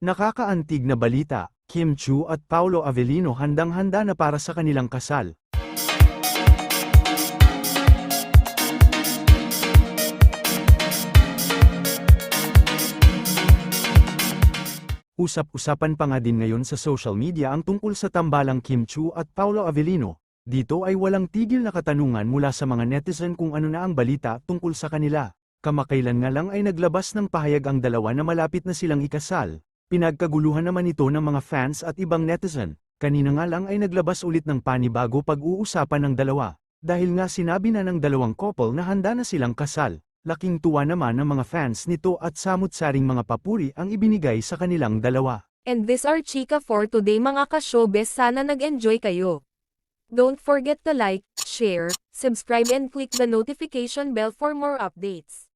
Nakakaantig na balita, Kim Chu at Paolo Avellino handang-handa na para sa kanilang kasal. Usap-usapan pa nga din ngayon sa social media ang tungkol sa tambalang Kim Chu at Paolo Avellino. Dito ay walang tigil na katanungan mula sa mga netizen kung ano na ang balita tungkol sa kanila. Kamakailan nga lang ay naglabas ng pahayag ang dalawa na malapit na silang ikasal. Pinagkaguluhan naman ito ng mga fans at ibang netizen. Kanina nga lang ay naglabas ulit ng panibago pag-uusapan ng dalawa. Dahil nga sinabi na ng dalawang couple na handa na silang kasal. Laking tuwa naman ng mga fans nito at samut-saring mga papuri ang ibinigay sa kanilang dalawa. And this are Chika for today mga ka-showbiz sana nag-enjoy kayo. Don't forget to like, share, subscribe and click the notification bell for more updates.